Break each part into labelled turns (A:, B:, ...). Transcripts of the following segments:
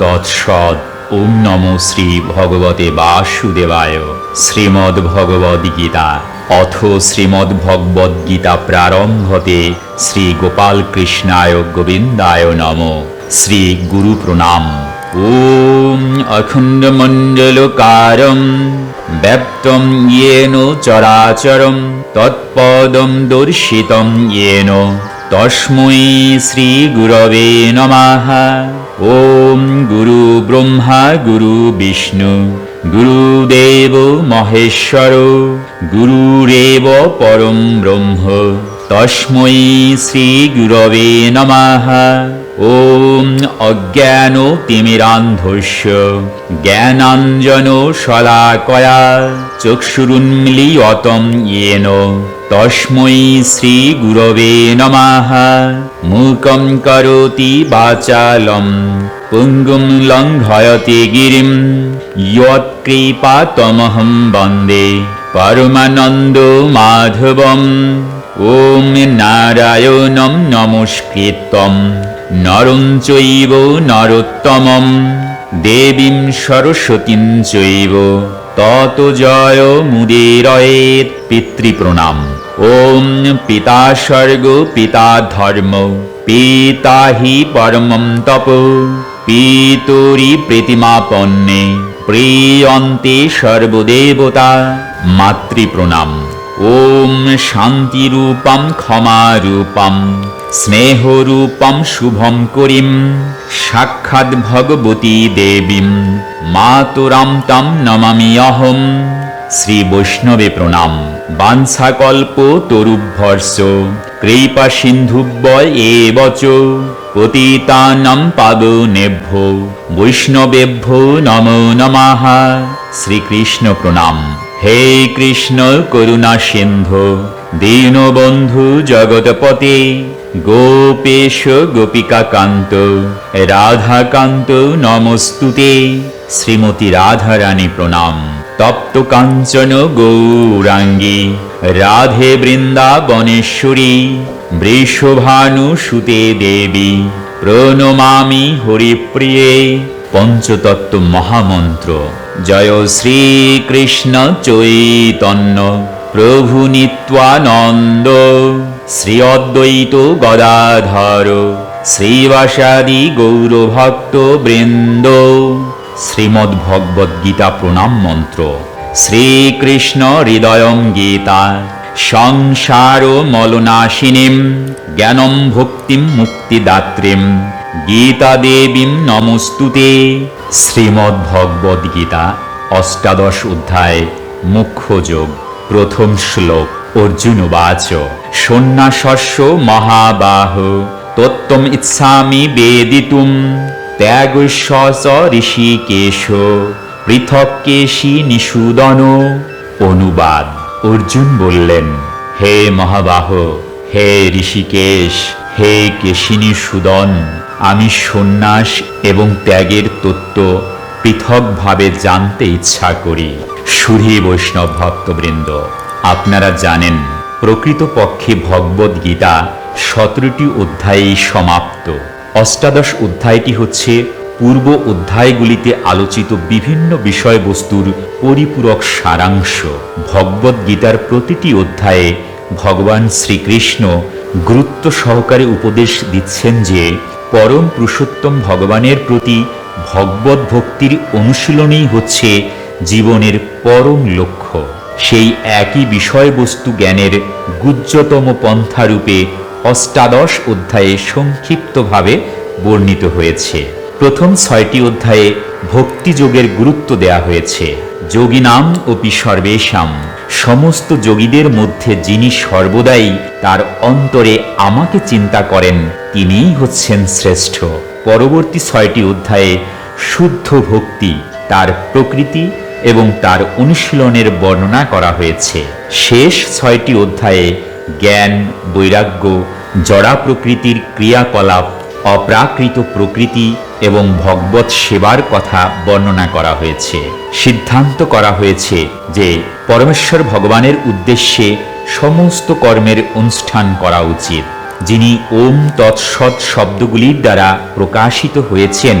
A: তৎসদ ওম নমো শ্রী ভগবতে বাসুদেবায় শ্রীমদ্ ভগবদ্গীতা অথ শ্রীমদ্ ভগবদ্গীতা প্রারম্ভতে শ্রী গোপাল কৃষ্ণায় গোবিন্দায় নম। শ্রী গুরু প্রণাম ॐ अखण्डमण्डलकारं व्याप्तं येन चराचरं तत्पदं दर्शितं येन तस्मै श्रीगुरवे नमः ওম গুরু ব্রহ্মা, গুরু বিষ্ণু গুরুদেব মহেশ্বর গুরুরেব পরম ব্রহ্ম, তস্মৈ শ্রী গুরবে নমঃ। ওম অজ্ঞান তিমিরান্ধস্য, জ্ঞানাঞ্জন শলাকয়া চক্ষুরুন্মিলিয়তম ইয়েন, তস্মৈ শ্রী গুরবে নমঃ। মূকম করোতি বাচালম পুঙ্গুম লঙ্ঘয়তি গিরিম ইয়ৎকৃপা তমহম বন্দে পরমানন্দ মাধবম ওম নারায়ণম নমস্কৃতম নরম চৈব নরোত্তমম দেবীম সরস্বতীম চৈব তত জয় মুদে রয়েত পিতৃপ্রণাম ওম পিতা স্বর্গ, পিতা ধর্ম, পিতা হি পরমম তপ। পিতরি প্রীতিমাপন্নে প্রিয়ন্তে সর্বদেবতা, মাতৃপ্রণাম। ওম শান্তিরূপম ক্ষমারূপম, স্নেহরূপম শুভম করিম, সাক্ষাৎ ভগবতী দেবীম, মাতুরাম তম নমামি অহম, শ্রী বৈষ্ণবে প্রণাম। বাঞ্ছাকল্প তরুভর্ষ, কৃপা সিন্ধুব্বয় এবচ পতিতানাম পাবনেভ্য বৈষ্ণবেভ্য নম নমাহা, শ্রীকৃষ্ণ প্রণাম। হে কৃষ্ণ করুণা সিন্ধু, দীনবন্ধু জগৎপতে, গোপেশ গোপিকা কান্ত রাধাকান্ত নমস্তুতে, শ্রীমতী রাধারানী প্রণাম। তপ্ত কাঞ্চন গৌরাঙ্গী, রাধে বৃন্দাবনেশ্বরী বৃষভানু সুতে দেবী, প্রণমামি হরিপ্রিয়ে, পঞ্চতত্ত্ব মহামন্ত্র। জয় শ্রীকৃষ্ণ চৈতন্য, প্রভু নিত্যানন্দ, শ্রী অদ্বৈত গদাধর, শ্রীবাসাদি গৌরভক্ত বৃন্দ। শ্রীমদ্ প্রণাম মন্ত্র। শ্রীকৃষ্ণ হৃদয়ং গীতা। সংসার মলনাশিনীম, জ্ঞানম ভক্তিম মুক্তিদাত্রীম। গীতা দেবীম নমস্তুতে। শ্রীমদ্ ভগবদ গীতা অষ্টাদশ অধ্যায় মুখ্য যোগ প্রথম শ্লোক, অর্জুন বাচ সন্ন্যাসস্য মহাবাহ, তত্ত্বম ইচ্ছামি বেদিতুম। ত্যাগস্য ঋষিকেশ পৃথক কেশী নিষুদন অনুবাদ, অর্জুন বললেন, হে মহাবাহ, হে ঋষিকেশ, হে কেশিনী সুদন আমি সন্ন্যাস এবং ত্যাগের তত্ত্ব পৃথকভাবে জানতে ইচ্ছা করি। সুধী বৈষ্ণব ভক্তবৃন্দ, আপনারা জানেন, প্রকৃতপক্ষে ভগবদ গীতা সতেরোটি অধ্যায়েই সমাপ্ত। অষ্টাদশ অধ্যায়টি হচ্ছে পূর্ব অধ্যায়গুলিতে আলোচিত বিভিন্ন বিষয়বস্তুর পরিপূরক সারাংশ। ভগবদ গীতার প্রতিটি অধ্যায়ে ভগবান শ্রীকৃষ্ণ গুরুত্ব সহকারে উপদেশ দিচ্ছেন যে, পরম পুরুষোত্তম ভগবানের প্রতি ভগবত ভক্তির অনুশীলনই হচ্ছে জীবনের পরম লক্ষ্য। সেই একই বিষয়বস্তু জ্ঞানের গুজ্জতম পন্থারূপে অষ্টাদশ অধ্যায়ে সংক্ষিপ্তভাবে বর্ণিত হয়েছে। প্রথম ছয়টি অধ্যায়ে ভক্তিযোগের গুরুত্ব দেয়া হয়েছে। যোগিনাম অপি সর্বেশাম সমস্ত যোগীদের মধ্যে যিনি সর্বদাই তার অন্তরে আমাকে চিন্তা করেন, তিনিই হচ্ছেন শ্রেষ্ঠ। পরবর্তী ছয়টি অধ্যায়ে শুদ্ধ ভক্তি, তার প্রকৃতি এবং তার অনুশীলনের বর্ণনা করা হয়েছে। শেষ ছয়টি অধ্যায়ে জ্ঞান, বৈরাগ্য জড়া প্রকৃতির ক্রিয়াকলাপ, অপ্রাকৃত প্রকৃতি এবং ভগবত সেবার কথা বর্ণনা করা হয়েছে। সিদ্ধান্ত করা হয়েছে যে পরমেশ্বর ভগবানের উদ্দেশ্যে সমস্ত কর্মের অনুষ্ঠান করা উচিত, যিনি ওম তৎসৎ শব্দগুলির দ্বারা প্রকাশিত হয়েছেন,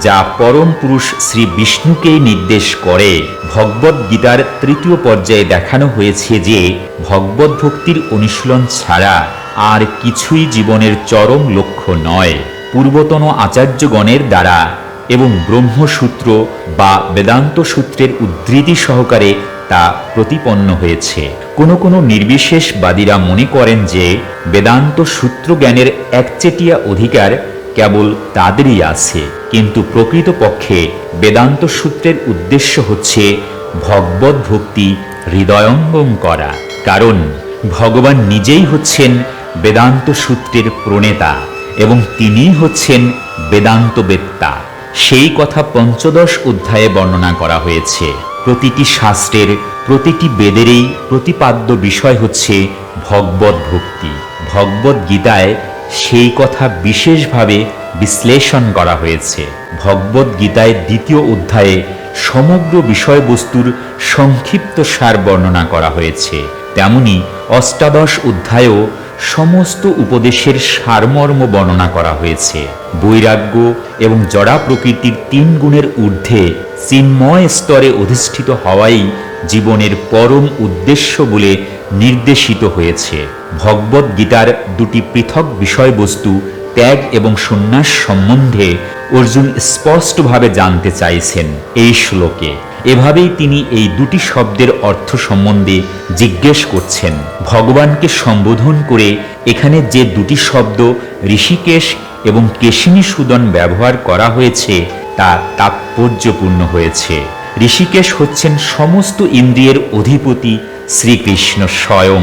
A: যা পরম পুরুষ শ্রী বিষ্ণুকেই নির্দেশ করে। ভগবদ গীতার তৃতীয় পর্যায়ে দেখানো হয়েছে যে ভগবত ভক্তির অনুশীলন ছাড়া আর কিছুই জীবনের চরম লক্ষ্য নয়। পূর্বতন আচার্যগণের দ্বারা এবং ব্রহ্মসূত্র বা বেদান্ত সূত্রের উদ্ধৃতি সহকারে তা প্রতিপন্ন হয়েছে। কোনো কোনো নির্বিশেষবাদীরা মনে করেন যে, বেদান্ত সূত্র জ্ঞানের একচেটিয়া অধিকার কেবল তাদেরই আছে। কিন্তু প্রকৃতপক্ষে বেদান্ত সূত্রের উদ্দেশ্য হচ্ছে ভগবত ভক্তি হৃদয়ঙ্গম করা। কারণ ভগবান নিজেই হচ্ছেন বেদান্ত সূত্রের প্রণেতা এবং তিনিই হচ্ছেন বেদান্ত বেত্তা সেই কথা পঞ্চদশ অধ্যায়ে বর্ণনা করা হয়েছে। প্রতিটি শাস্ত্রের প্রতিটি বেদেরই প্রতিপাদ্য বিষয় হচ্ছে ভগবত ভক্তি। ভগবত গীতায় সেই কথা বিশেষভাবে বিশ্লেষণ করা হয়েছে। ভগবত গীতায় দ্বিতীয় অধ্যায়ে সমগ্র বিষয়বস্তুর সংক্ষিপ্ত সার বর্ণনা করা হয়েছে। তেমনি অষ্টাদশ অধ্যায়েও সমস্ত উপদেশের সারমর্ম বর্ণনা করা হয়েছে। বৈরাগ্য এবং জড়া প্রকৃতির তিন গুণের ঊর্ধ্বে চিন্ময় স্তরে অধিষ্ঠিত হওয়াই জীবনের পরম উদ্দেশ্য বলে নির্দেশিত হয়েছে। ভগবত গীতার দুটি পৃথক বিষয়বস্তু ত্যাগ এবং সন্ন্যাস সম্বন্ধে অর্জুন স্পষ্টভাবে জানতে চাইছেন এই শ্লোকে। এভাবেই তিনি এই দুটি শব্দের অর্থ সম্বন্ধে জিজ্ঞেস করছেন। ভগবানকে সম্বোধন করে এখানে যে দুটি শব্দ, ঋষিকেশ এবং কেশিনী সুদন ব্যবহার করা হয়েছে, তা তাৎপর্যপূর্ণ হয়েছে। ঋষিকেশ হচ্ছেন সমস্ত ইন্দ্রিয়ের অধিপতি শ্রীকৃষ্ণ স্বয়ং,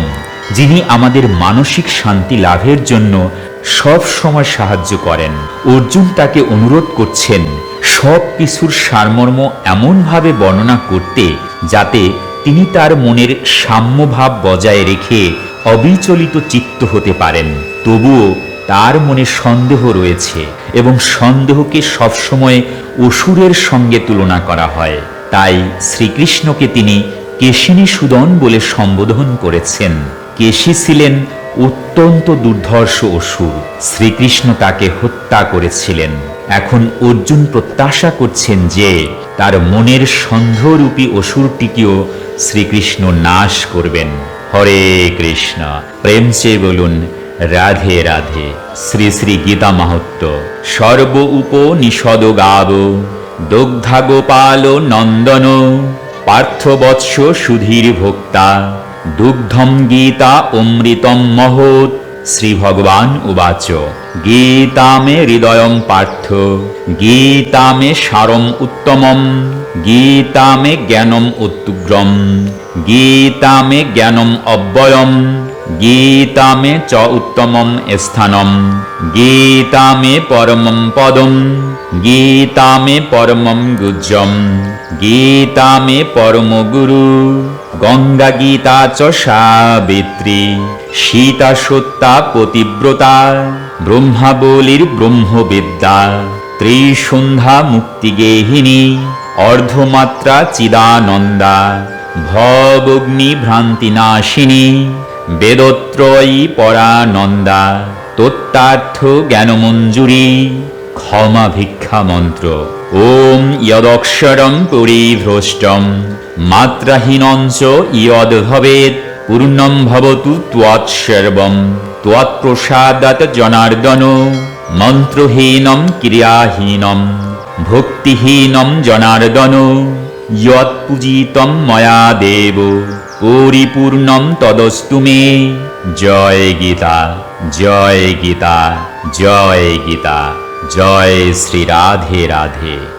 A: যিনি আমাদের মানসিক শান্তি লাভের জন্য সব সময় সাহায্য করেন। অর্জুন তাকে অনুরোধ করছেন, সব কিছুর সারমর্ম এমনভাবে বর্ণনা করতে যাতে তিনি তার মনের সাম্যভাব বজায় রেখে অবিচলিত চিত্ত হতে পারেন। তবুও তার মনে সন্দেহ রয়েছে এবং সন্দেহকে সবসময় অসুরের সঙ্গে তুলনা করা হয়। তাই শ্রীকৃষ্ণকে তিনি কেশিনী সুদন বলে সম্বোধন করেছেন। কেশী ছিলেন অত্যন্ত দুর্ধর্ষ অসুর। শ্রীকৃষ্ণ তাকে হত্যা করেছিলেন। এখন অর্জুন প্রত্যাশা করছেন যে তার মনের সন্দেহরূপী অসুরটিকেও শ্রীকৃষ্ণ নাশ করবেন। হরে কৃষ্ণ, প্রেম চেয়ে বলুন, রাধে রাধে। শ্রী শ্রী গীতা মাহাত্ম সর্ব উপনিষদ গাব। দগ্ধা গোপাল নন্দন। পার্থবৎস সুধীর ভোক্তা। দুগ্ধম গীতা অমৃতম মহৎ। শ্রী ভগবান উবাচ। গীতা মে হৃদয়ম পার্থ। গীতা মে সারম উত্তমম। গীতা মে জ্ঞানম উত্তুগ্রম গীতা মে জ্ঞানম অব্যয়ম। গীতা মে চ উত্তমম স্থানম। গীতা মে পরমম পদম। গীতা মে পরমম গুজ্জম। গীতা মে পরম গুরু। গঙ্গা গীতা চ সাবিত্রী, সীতা সত্তা পতিব্রতা ব্রহ্মাবলীর ব্রহ্মবিদ্যা, ত্রিসন্ধ্যা মুক্তিগেহিনী অর্ধমাত্রা চিদানন্দা ভবগ্নি ভ্রান্তিনাশিনী বেদত্রয়ী পরানন্দা, তত্ত্বার্থ জ্ঞানমঞ্জুরি ক্ষমা ভিক্ষা মন্ত্র। ওম ইয়দক্ষরম পরিভ্রষ্টম। মাত্রাহীনঞ্চ ইয়দ ভবেৎ, পূর্ণম ভবতু ত্বৎসর্বম ত্বৎপ্রসাদাত জনার্দন, মন্ত্রহীনম ক্রিয়াহীনম। ভক্তিহীনম জনার্দন যৎপূজিতম ময়া দেব। পরিপূর্ণম তদস্তু মে। জয় গীতা জয় গীতা জয় গীতা। জয় শ্রী রাধে রাধে